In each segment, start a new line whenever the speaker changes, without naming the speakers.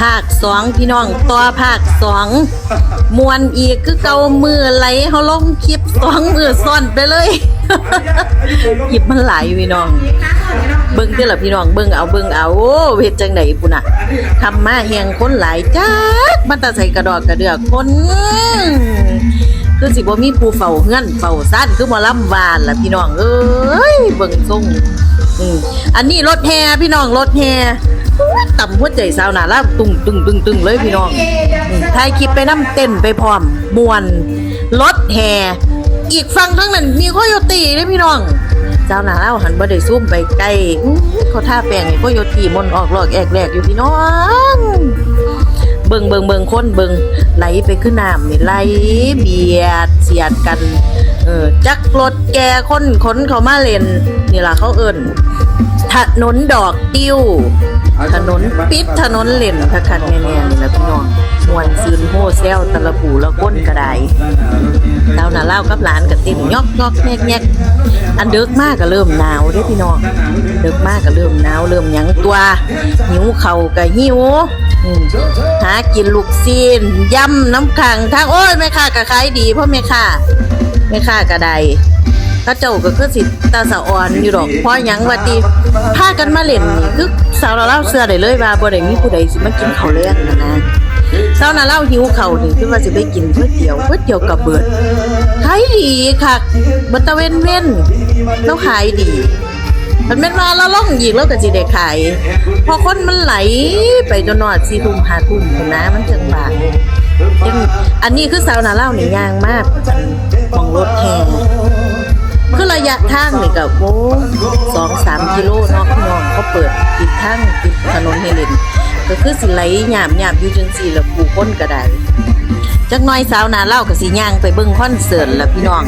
ภาคสองพี่น้องต่อภาคสองมวนอีกคือเกามือไหลเขาลงคลิปสองมือซ่อนไปเลยคลิปมันหลายพี่น้อง เบิ่งเด้อล่ะพี่น้องเบิ่งเอาเบิ่งเอาโอ้เฮ็ดจังไดปุ่นน่ะทำมาแฮงคนหลายจักมันตะใส่กระดอกกระเดือกคนคือสิบ่มีผู้เฝ้าเฮือนเฝ้าซ่านคือบ่ลำวานล่ะพี่น้องเอ้ยเบิ่งทรงอืมอันนี้รถแห่พี่น้องรถแห่ ต่ำหัวใจสาวหนาลาตุงตึงตึงตึงเลยพี่น้องอืมถ่ายคลิปไปน้ำเต้นไปพร้อมมวนรถแห่อีกฝั่งทั้งนั้นมีโคโยตีเลยพี่น้องเจ้าหน้าเล่าหันบ่ได้ซุ่มไปใกล้อื้อเขาท่าแปลงให้โคโยตีมนต์ออกหลอกแอกแหลกอยู่พี่น้องเบิงเบิงเบิงคนเบิงไหลไปขึ้นน้ำนี่ไหลเบียดเสียดกันเออจักรถแกคนขนเขามาเล่นนี่ล่ะเขาเอิ้นถนนดอกติ้ว ถนนปิดถนนเล่นคักๆแน่ๆนี่ล่ะพี่น้องมวนซืนโฮแซวตะละปูละก้นกระไดเต้าหน้าเล่ากับหลานก็เต้นยอกยอกแงกแงกอันเดึกมากก็เริ่มหนาวเด้พี่น้องเดึกมากก็เริ่มหนาวเริ่มหยังตัวหิวเข่าวก็หิวหากินลูกซีนยำน้ำขังทางโอ้ยแม่ค้าก็ขายดีเพราะแม่ค้าแม่ค้าก็ได้ เขาเจ้าก็คือสิตาสะอ่อนอยู่ดอกเพราะหยังว่าติพากันมาเล่นนี่คือสาวเราเล่าเสื้อได้เลยว่าบ่ได้มีผู้ใดสิมากินข้าวแลงนะนะสาวน่ะเล่าหิวข้าวนี่คือว่าสิไปกินก๋วยเตี๋ยวก๋วยเตี๋ยวกับเบิดขายดีคักบ่ตะเว้นเว้นแล้วขายดีมันเป็นว่าเราล่องอีกแล้วก็สิได้ขายพอคนมันไหลไปจนนอดสี่ทุ่มห้าทุ่มนะมันจังบางยังอันนี้คือสาวนาเล่านี่ยางมากมองรถแทง คือระยะทางนี่ก็โอ้สองสามกิโลเนาะพี่น้องเขาเปิดปิดทางปิดถนนให้เล่นก็คือสิไหลหยามหยามอยู่จังสี่แล้วผู้คนก็ได้จักน้อยสาวนาเล่ากับสีย่างไปเบิ่งคอนเสิร์ตแล้วพี่น้อง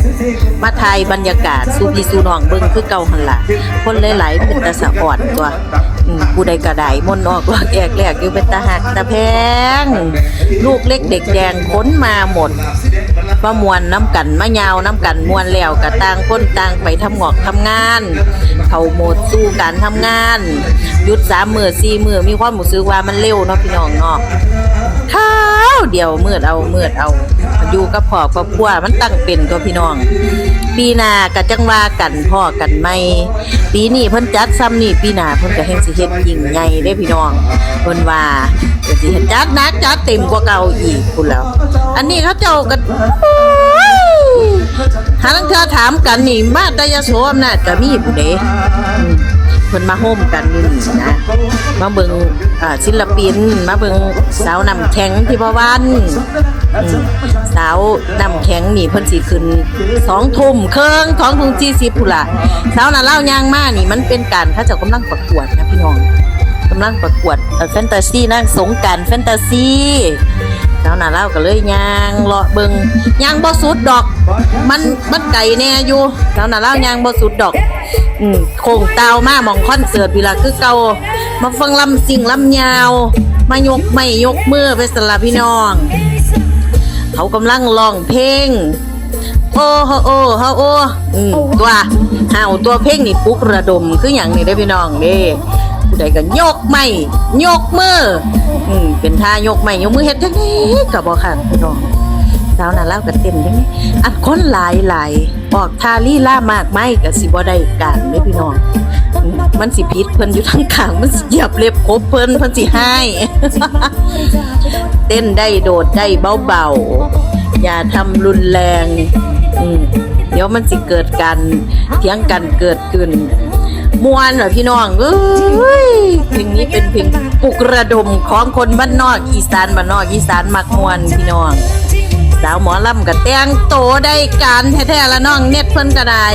มาถ่ายบรรยากาศสู่พี่สู่น้องเบิ่งคือเก่าหันละคนหลายๆเป็นตาสะอ่อนตัวอืมผู้ใดก็ไดมนออกว่าแอกแลกอยู่เป็นตาหักตาแพง ลูกเล็กเด็กแดงค้นมาหมด มามวนน้ำกันมายาวน้ำกันมวนแล้วกระต่างคนต่างไปทำงอกทำงาน เขาโหมดสู้การทำงานยุดสามมือสี่มือมีความหมูซื้อว่ามันเร็วเนาะพี่น้องเนาะข้าวเดียวมืดเอามืดเอา อยู่กับพ่อกับพัวมันตั้งเป็นตัวพี่น้อง ปีหน้าก็จังว่ากันพ่อกันไม่ปีนี้เพิ่นจัดซ้ำนี่ปีหน้าเพิ่นก็แห่งสิเฮ็ดยิ่งใหญ่เด้พี่น้องเพิ่นว่าก็สิเฮ็ดจัดนักจัดเต็มกว่าเก่าอีกพุ่นแล้ว อันนี้เขาเจ้าก็โอ้ยหาลังเธอถามกันนี่มาแตยโสอำนาจก็มีผู้ใด เพิ่นมาโฮมกันอยู่นี่นะมาเบิงอ่าศิลปิน มาเบิงสาวนำแข็งที่พวันสาวนำแข็งนี่เพิ่นสิขึ้นสองทุ่มเครื่องท้องทุ่งจีสิบพุนละสาวน่ะเล่ายางมานี่มันเป็นการเขาเจ้ากำลังประกวดนะพี่น้อง กำลังประกวดแฟนตาซีนั่งสงกรารแฟนตาซีสาวน่ะเล่าก็เลยยางเลาะเบิงยางบ่สุดดอก มันมันไก่แน่อยู่สาวน่ะเล่ายางบ่สุดดอก อืมโคงเตามาหมองคอนเสิร์ตพีละคือเก่ามาฟังลำสิ่งลำยาว มายกไม่ยกมือไปสลับพี่น้อง เขากำลังร้องเพลงโอ้โฮโอ้โฮโอ้ตัวเห่าตัวเพลงนี่ปลุกระดมคืออย่างนี้ได้พี่น้องเด้ ผู้ใดก็ยกไม่ยกมืออืมเป็นท่ายกไม่ยกมือเฮ็ดจังไดก็บ่ค่ะพี่น้องสาวน่าเล่ากันเต็มยังไงอัดคนหลายหลายออกทาลี่ล่ามากไม่กับสิบ่ได้การเลยพี่น้องมันสิพิษเพิ่นอยู่ทั้งขางมันสิเหยียบเล็บครบเพิ่นเพิ่นสิให้เต้นได้โดดได้เบาๆอย่าทำรุนแรงอืมเดี๋ยวมันสิเกิดการเถียงกันเกิดขึ้น มวนเหรอพี่น้องเอ้ยเพลงนี้เป็นเพลงปลุกระดมของคนบ้านนอกอีสานบ้านนอกอีสานมักมวนพี่น้อง สาวหมอลำกับแตงโตได้การแท้ๆละน้องเน็ตเพิ่นก็ได้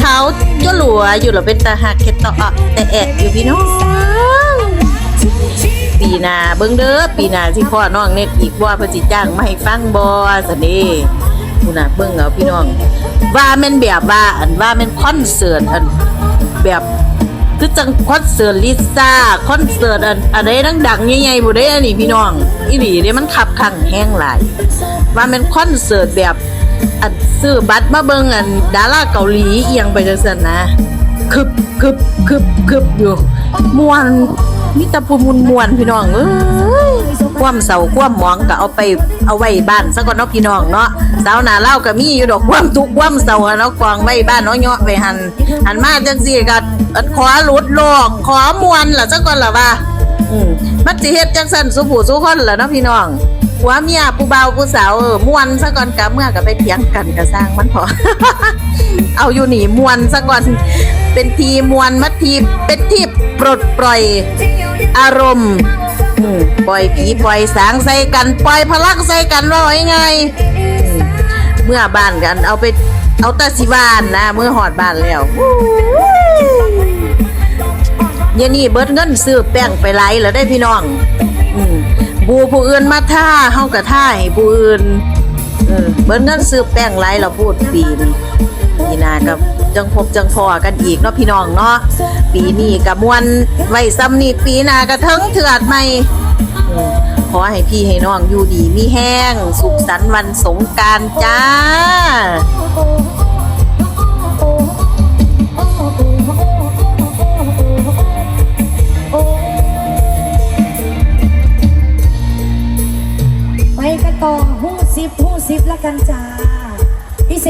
เขาจะหลัวอยู่หรอเป็นตาหักเข็ดต่ออะแต่แอะอยู่พี่น้องปีนาเบิ่งเด้อปีน้าสิพ่อน้องเน็ตอีกว่าพิ่นสิจ้างมาให้ฟังบ่ซะเด้ คุณน่ะเบิ่งเอาพี่น้อง ว่าแม่นแบบว่าอันว่าแม่นคอนเสิร์ตอันแบบคือจังคอนเสิร์ตลิซ่าคอนเสิร์ตอันอะไรดังๆใหญ่ๆบ่ได้อันนี้พี่น้องอีหลีเด้มันขับขังแห้งหลายว่าแม่นคอนเสิร์ตแบบอันซื้อบัตรมาเบิ่งอันดาราเกาหลีเอียงไปจังซั่นนะคึบคึบคึบคึบอยู่ม่วนมีแตะพูมุนมวนพี่น้องเอ้ย ความเศร้าความหมองก็เอาไปเอาไว้บ้านซะก่อนเนาะพี่น้องเนาะสาวหนาเล่าก็มีอยู่ดอกความทุกข์ความเศร้าอะเนาะกองไว้บ้านเนาะเนาะไปหันหันมาจังซี่ก็ขอหลุดโลกขอมวนล่ะซะก่อนล่ะว่าอืมมันสิเฮ็ดจังซั่นสุผู้สุคนล่ะเนาะพี่น้องผัวเมียผู้บ่าผู้สาวมวนซะก่อนกะเมื่อก็ไปเถียงกันก็สร้างมันพอเอาอยู่หนีมวนซะก่อนเป็นทีมวนมาทีเป็นทีปลดปล่อยอารมณ์ ปล่อยผีปล่อยสางใส่กัน ปล่อยพลังใส่กันว่าไงายๆอืมเมื่อบ้านกัน เอาไปเอาตาสิบ้านนะเมื่อหอดบ้านแล้วเยนี้เบิดเงินซื้อแป้งไปไลายแล้วได้พี่น้องบูผู้อื่นมาท่าเฮากับท่าให้ผู้อื่นเบิดเงินซื้อแป้งไลายเราพูดปีนี้ปีนากับ จังพบจังพอกันอีกเนาะพี่น้องเนาะปีนี้กับมวนไว้ซ้ำนี่ปีหน้าก็เทิงเถือดใหม่ขอให้พี่ให้น้องอยู่ดีมีแห้ง สุขสันต์วันสงการจ้า
ไปกันต่อหูสิบหูสิบและกัน